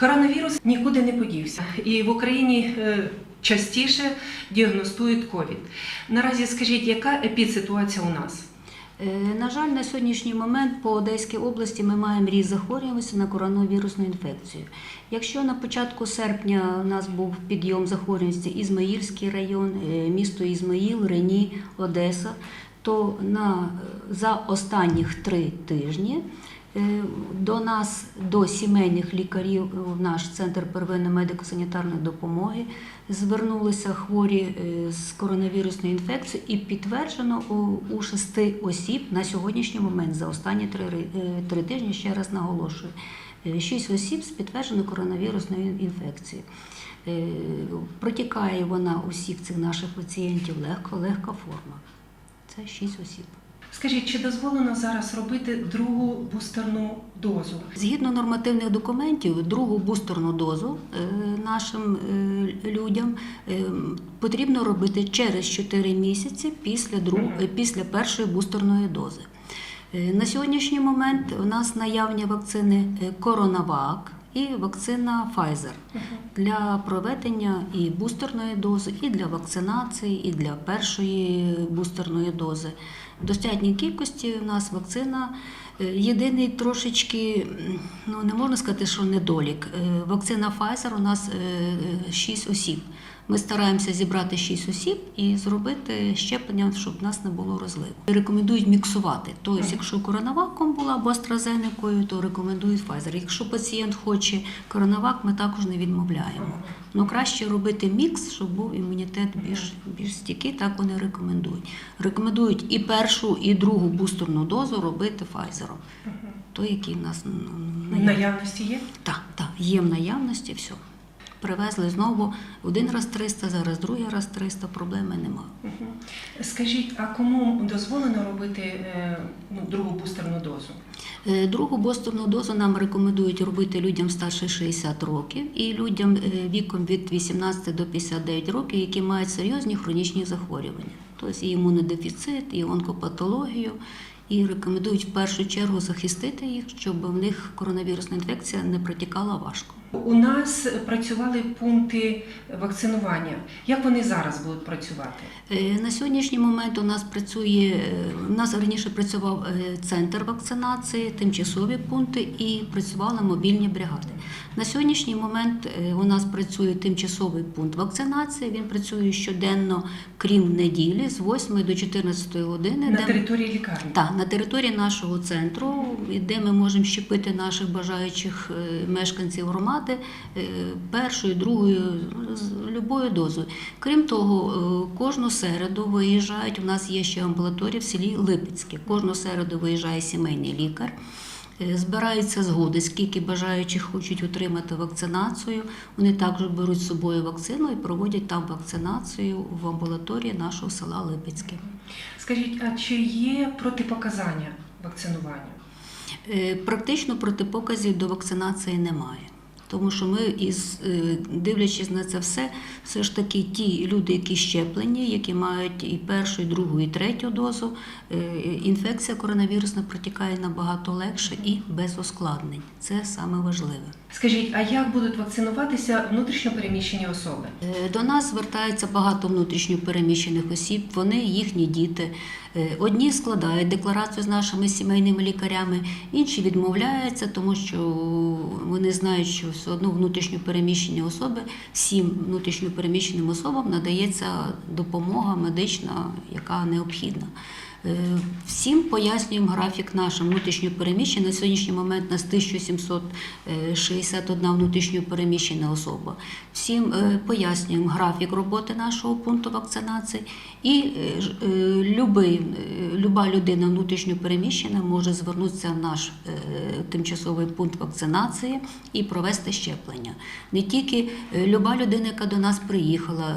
Коронавірус нікуди не подівся, і в Україні е, частіше діагностують ковід. Наразі скажіть, яка епідситуація у нас? Е, На жаль, на сьогоднішній момент по Одеській області ми маємо ріст захворюваності на коронавірусну інфекцію. Якщо на початку серпня у нас був підйом захворюваності Ізмаїльський район, е, місто Ізмаїл, Рені, Одеса, то на, за останніх три тижні е, до нас, до сімейних лікарів, в наш центр первинної медико-санітарної допомоги звернулися хворі е, з коронавірусною інфекцією і підтверджено у, шести осіб на сьогоднішній момент за останні три, е, три тижні, ще раз наголошую. Шість осіб з підтвердженою коронавірусною інфекцією. Протікає вона усіх цих наших пацієнтів легко, легка форма. Це шість осіб. Скажіть, чи дозволено зараз робити другу бустерну дозу? Згідно нормативних документів, другу бустерну дозу е, нашим е, людям е, потрібно робити через 4 місяці після, друг, після першої бустерної дози. На сьогоднішній момент у нас наявні вакцини Коронавак і вакцина Pfizer для проведення і бустерної дози, і для вакцинації, і для першої бустерної дози. В достатній кількості у нас вакцина. Е, Єдиний трошечки, ну не можна сказати, що недолік. Е, Вакцина Pfizer у нас 6 осіб. Ми стараємося зібрати 6 осіб і зробити щеплення, щоб в нас не було розливу. Рекомендують міксувати. Тобто, якщо коронаваком була або AstraZeneca, то рекомендують Pfizer. Якщо пацієнт хоче коронавак, ми також не відмовляємо. Ну краще робити мікс, щоб був імунітет більш, більш стійкий, так вони рекомендують. Рекомендують і першу, і другу бустерну дозу робити Pfizer. Той, який в нас ну, наявності є? Так, так, є в наявності, все. Привезли знову один раз 300, зараз другий раз 300, проблеми немає. Мгм. Скажіть, а кому дозволено робити е, ну, другу бустерну дозу? Е, Другу бостерну дозу нам рекомендують робити людям старше 60 років і людям е, віком від 18 до 59 років, які мають серйозні хронічні захворювання, тобто і імунодефіцит, і онкопатологію. І рекомендують в першу чергу захистити їх, щоб в них коронавірусна інфекція не протікала важко. У нас працювали пункти вакцинування. Як вони зараз будуть працювати? Е, На сьогоднішній момент у нас працює е, у нас раніше працював е, центр вакцинації, тимчасові пункти і працювали мобільні бригади. На сьогоднішній момент у нас працює тимчасовий пункт вакцинації. Він працює щоденно, крім неділі, з 8 до 14 години. На де- території лікарні? так, на території нашого центру, де ми можемо щепити наших бажаючих е, мешканців громади е, першою, другою, з любою дозою. Крім того, е, кожну середу виїжджають. У нас є ще амбулаторія в селі Липецьке. Кожну середу виїжджає сімейний лікар. Е, Збираються згоди, скільки бажаючих хочуть отримати вакцинацію. Вони також беруть з собою вакцину і проводять там вакцинацію в амбулаторії нашого села Липецьке. Скажіть, а чи є протипоказання вакцинування? Е, Практично протипоказів до вакцинації немає. Тому що ми, із, е, дивлячись на це все, все ж таки ті люди, які щеплені, які мають і першу, і другу, і третю дозу, е, інфекція коронавірусна протікає набагато легше і без ускладнень. Це саме важливе. Скажіть, а як будуть вакцинуватися внутрішньо переміщені особи? Е, До нас звертається багато внутрішньо переміщених осіб. Вони їхні діти. Одні складають декларацію з нашими сімейними лікарями, інші відмовляються, тому що вони знають, що все одно внутрішньо переміщені особи, всім внутрішньо переміщеним особам надається допомога медична, яка необхідна. Е, Всім пояснюємо графік нашим внутрішньо переміщений. На сьогоднішній момент нас 1761 внутрішньо переміщена особа. Всім е, пояснюємо графік роботи нашого пункту вакцинації. І е, любий, люба людина внутрішньо переміщена може звернутися в наш тимчасовий пункт вакцинації і провести щеплення. Не тільки люба людина, яка до нас приїхала,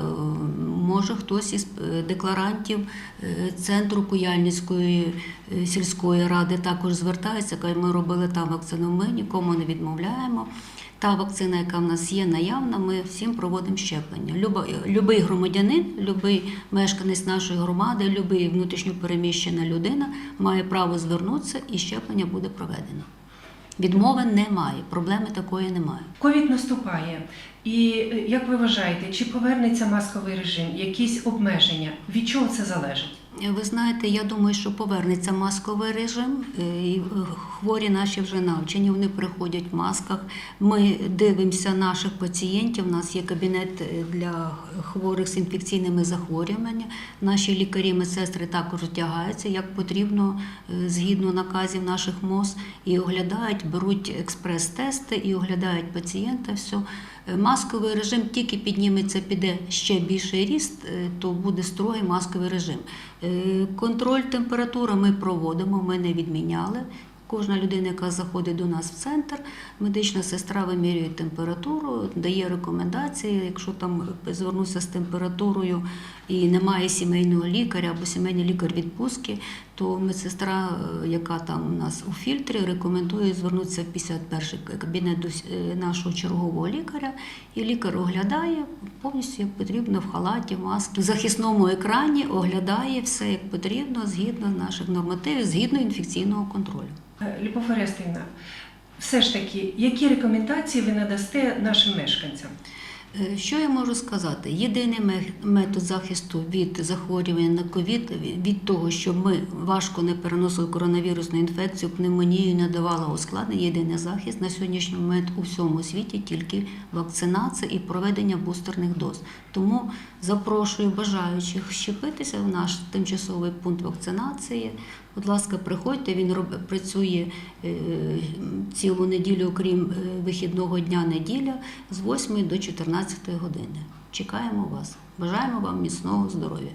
може хтось із декларантів центру Куяльницької е, сільської ради також звертається, каже, ми робили там вакцину, ми нікому не відмовляємо. Та вакцина, яка в нас є наявна, ми всім проводимо щеплення. Любий громадянин, любий мешканець нашої громади, любий внутрішньо переміщена людина має право звернутися і щеплення буде проведено. Відмови немає, проблеми такої немає. Ковід наступає. І е, як ви вважаєте, чи повернеться масковий режим, якісь обмеження? Від чого це залежить? Ви знаєте, я думаю, що повернеться масковий режим. е, е, хворі наші вже навчені, вони приходять в масках. Ми дивимося наших пацієнтів. У нас є кабінет е, для хворих з інфекційними захворюваннями. Наші лікарі, медсестри також вдягаються як потрібно е, згідно наказів наших МОЗ і оглядають, беруть експрес-тести і оглядають пацієнта. Все. Масковий режим тільки підніметься, піде ще більший ріст, е, то буде строгий масковий режим. Контроль температури ми проводимо, ми не відміняли. Кожна людина, яка заходить до нас в центр, медична сестра вимірює температуру, дає рекомендації. Якщо там звернувся з температурою і немає сімейного лікаря або сімейний лікар відпустки, то медсестра, е, яка там у нас у фільтрі, рекомендує звернутися в 51 кабінет до е, нашого чергового лікаря, і лікар оглядає повністю як потрібно в халаті, в масці, в захисному екрані оглядає все як потрібно згідно наших нормативів, згідно інфекційного контролю. Е, Любов Орестівна, все ж таки, які рекомендації ви надасте нашим мешканцям? Е, Що я можу сказати? Єдиний метод захисту від захворювання на ковід, від того, що ми важко не переносили коронавірусну інфекцію, пневмонію, не давала ускладнень, єдиний захист на сьогоднішній момент у всьому світі тільки вакцинація і проведення бустерних доз. Тому запрошую бажаючих щепитися в наш тимчасовий пункт вакцинації. Будь ласка, приходьте. Він роб- працює е, цілу неділю, окрім е, вихідного дня неділя, з 8 до 14 години. Чекаємо вас. Бажаємо вам міцного здоров'я.